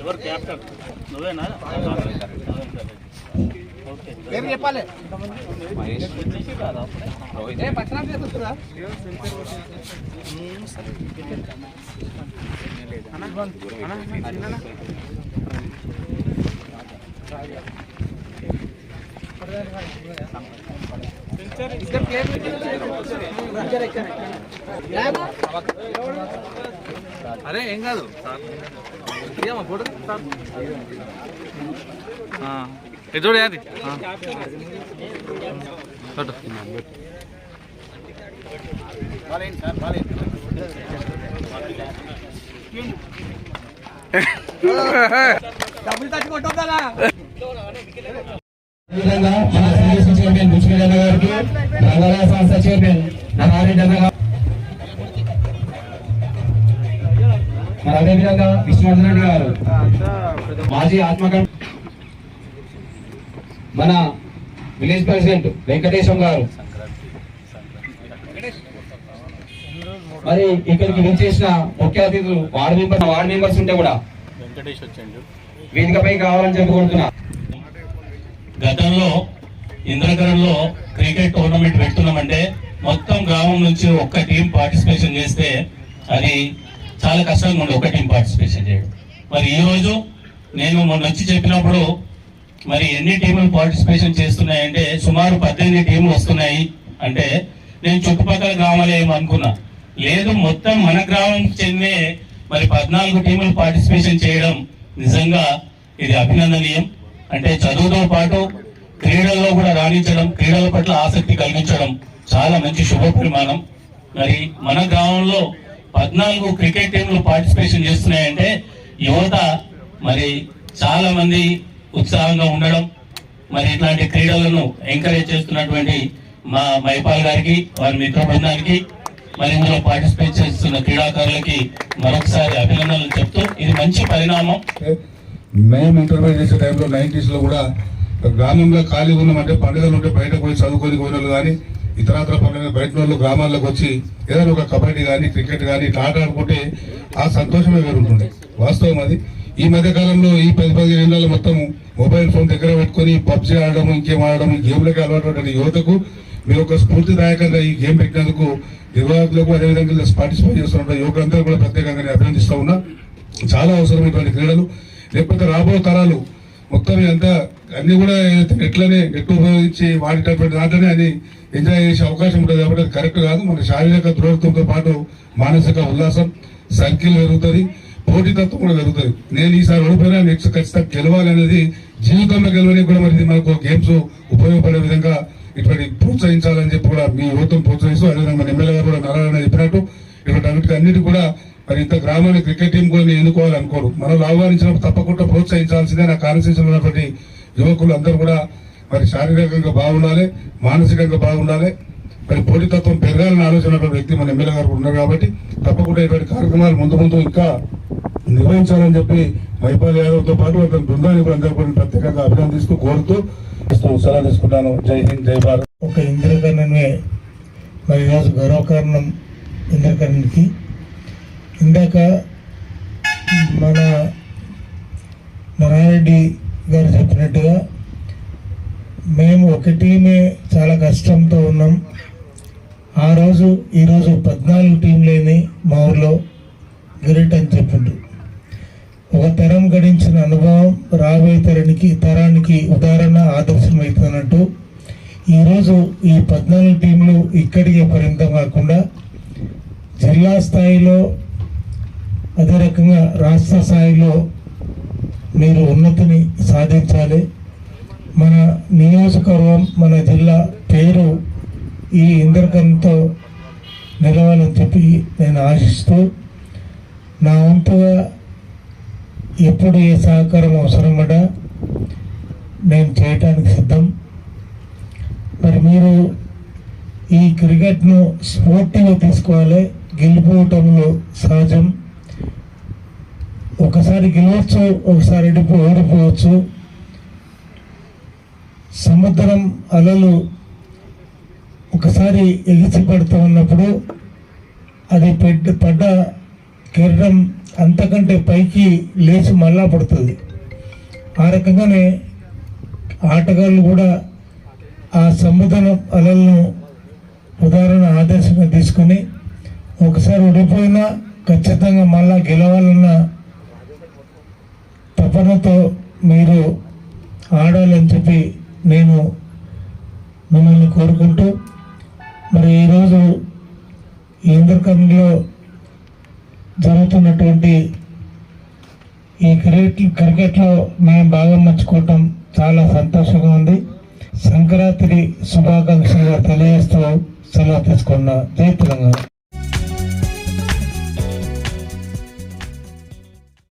ఎవరు క్యాప్టెన్ నువ్వేనా పేరు చెప్పాలి వచ్చేసి అరే ఏం కాదు. ఫోటో ఎదురు అది ఫోటో. డబ్బులు తచ్చి సంస్థ చైర్మన్ మరి అదేవిధంగా విష్ణువర్ధన్ రెడ్డి గారు మాజీ ఆత్మకం మన విలేజ్ ప్రెసిడెంట్ వెంకటేశం గారు. మరి ఇక్కడికి వించేసిన ముఖ్య అతిథులు వార్డు మెంబర్ వార్డు మెంబర్స్ ఉంటే కూడా వెంకటేష్ వచ్చిండు. వేదికపై కావాలని చెప్పి కోరుతున్నా. గతంలో ఇంద్రకరణలో క్రికెట్ టోర్నమెంట్ పెడుతున్నామంటే మొత్తం గ్రామం నుంచి ఒక్క టీం పార్టిసిపేషన్ చేస్తే అది చాలా కష్టంగా ఉండే ఒక టీం పార్టిసిపేషన్ చేయడం. మరి ఈ రోజు నేను మొన్న వచ్చి చెప్పినప్పుడు మరి ఎన్ని టీములు పార్టిసిపేషన్ చేస్తున్నాయంటే సుమారు పద్దెనిమిది టీములు వస్తున్నాయి అంటే నేను చుట్టుపక్కల గ్రామాలు ఏమో అనుకున్నా. లేదు మొత్తం మన గ్రామం చెందే మరి పద్నాలుగు టీములు పార్టిసిపేషన్ చేయడం నిజంగా ఇది అభినందనీయం. అంటే చదువుతో పాటు క్రీడల్లో కూడా రాణించడం క్రీడల పట్ల ఆసక్తి కలిగించడం చాలా మంచి శుభ పరిమాణం మరి మన గ్రామంలో పద్నాలుగు క్రికెట్ టీంలు పార్టిసిపేషన్ చేస్తున్నాయంటే యువత మరి చాలా మంది ఉత్సాహంగా ఉండడం మరి ఇట్లాంటి క్రీడలను ఎంకరేజ్ చేస్తున్నటువంటి మా మైపాల్ గారికి వారి మిత్ర బృందానికి మరి ఇందులో పార్టిసిపేట్ చేస్తున్న క్రీడాకారులకి మరొకసారి అభినందనలు చెప్తూ ఇది మంచి పరిణామం. మేము ఇంటర్వ్యూ చేసే టైంలో నైన్టీస్లో కూడా గ్రామంలో ఖాళీ ఉన్నామంటే పండుగలు ఉంటే బయటకు పోయి చదువుకొని పోయిన వాళ్ళు కానీ ఇతరాతర పండుగ బయట వాళ్ళు గ్రామాల్లోకి వచ్చి ఏదైనా ఒక కబడ్డీ కానీ క్రికెట్ కానీ ఇట్లా ఆట ఆడుకుంటే ఆ సంతోషమే వేరుంటుండే. వాస్తవం అది. ఈ మధ్య కాలంలో ఈ పది పది ఏళ్ళలో మొత్తం మొబైల్ ఫోన్ దగ్గర పెట్టుకొని పబ్జీ ఆడడం ఇంకేం ఆడడం ఈ గేమ్లకి అలవాటు యువతకు మీరు ఒక స్ఫూర్తిదాయకంగా ఈ గేమ్ పెట్టినందుకు నిర్వాహకులకు అదేవిధంగా పార్టిసిపేట్ చేస్తున్న యువకులందరూ కూడా ప్రత్యేకంగా నేను అభినందిస్తా ఉన్నా. చాలా అవసరం ఇటువంటి క్రీడలు. లేకపోతే రాబోయే తరాలు మొత్తం అంతా అన్ని కూడా నెట్లనే నెట్ ఉపయోగించి వాడేటటువంటి దాంట్లోనే అని ఎంజాయ్ చేసే అవకాశం ఉంటుంది కాబట్టి అది కరెక్ట్ కాదు. మన శారీరక దృఢత్వంతో పాటు మానసిక ఉల్లాసం సంఖ్యలు పెరుగుతుంది పోటీతత్వం కూడా పెరుగుతుంది. నేను ఈసారి ఓడిపోయినా నెక్స్ట్ ఖచ్చితంగా గెలవాలి అనేది జీవితంలో గెలవని కూడా మరి ఇది మనకు గేమ్స్ ఉపయోగపడే విధంగా ఇటువంటి ప్రోత్సహించాలని చెప్పి కూడా మీ యువతను ప్రోత్సహిస్తూ అదేవిధంగా మన ఎమ్మెల్యే గారు కూడా నారాయణ చెప్పినట్టు. ఇటువంటి అన్నిటి కూడా మరి ఇంత గ్రామాన్ని క్రికెట్ టీం కూడా నేను ఎన్నుకోవాలి అనుకోరు మనం ఆహ్వానించినప్పుడు తప్పకుండా ప్రోత్సహించాల్సిందే నా కాన్స్టిట్యూషన్ ఉన్నటువంటి యువకులు అందరూ కూడా మరి శారీరకంగా బాగుండాలి మానసికంగా బాగుండాలి. మరి పోటీతత్వం పెరగాలని ఆలోచన వ్యక్తి మన ఎమ్మెల్యే గారు ఉన్నారు కాబట్టి తప్పకుండా ఇటువంటి కార్యక్రమాలు ముందు ముందు ఇంకా నిర్వహించాలని చెప్పి మైపాల్ యాదవ్తో పాటు అతని బృందాన్ని కూడా అందరూ కూడా ప్రత్యేకంగా అభినందిస్తూ కోరుతూ సలహా తీసుకుంటాను. జై హింద్ జై భారత్. ఒక ఇందిరాకరణమే మరి ఈరోజు గౌరవకారణం ఇందిరాకరణకి ఇందాక మన నారాయణరెడ్డి గారు చెప్పినట్టుగా మేము ఒక టీమే చాలా కష్టంతో ఉన్నాం. ఆ రోజు ఈరోజు పద్నాలుగు టీంలేని మా ఊర్లో గిరిట్ అని చెప్పిండు ఒక తరం గడించిన అనుభవం రాబోయే తరానికి తరానికి ఉదాహరణ ఆదర్శం ఈరోజు ఈ పద్నాలుగు టీంలు ఇక్కడికే పరిమితం కాకుండా జిల్లా స్థాయిలో అదే రకంగా రాష్ట్ర స్థాయిలో మీరు ఉన్నతిని సాధించాలి. మన నియోజకవర్గం మన జిల్లా పేరు ఈ ఇంద్రకంతో నిలవాలని చెప్పి నేను ఆశిస్తూ నా వంతుగా ఎప్పుడు ఏ సహకారం అవసరం కూడా నేను చేయటానికి సిద్ధం. మరి మీరు ఈ క్రికెట్ను స్పోర్టివ్గా తీసుకోవాలి. గెలిపోవటంలో సహజం. ఒకసారి గెలవచ్చు ఒకసారి ఇడుపు ఓడిపోవచ్చు. సముద్రం అలలు ఒకసారి ఎగిసి పడుతూ ఉన్నప్పుడు అది పెద్ద పడ్డ కిరణం అంతకంటే పైకి లేచి మళ్ళా పడుతుంది. ఆ రకంగానే ఆటగాళ్ళు కూడా ఆ సముద్రం అలలను ఉదాహరణ ఆదర్శంగా తీసుకొని ఒకసారి ఓడిపోయినా ఖచ్చితంగా మళ్ళా గెలవాలన్న తపనతో మీరు ఆడాలని చెప్పి నేను మిమ్మల్ని కోరుకుంటూ మరి ఈరోజు ఇంద్రకరణలో జరుగుతున్నటువంటి ఈ క్రికెట్ క్రికెట్లో మేము బాగా మంచుకోవటం చాలా సంతోషంగా ఉంది. సంక్రాంతి శుభాకాంక్షలుగా తెలియజేస్తూ సెలవు తీసుకున్న జై తెలంగాణ.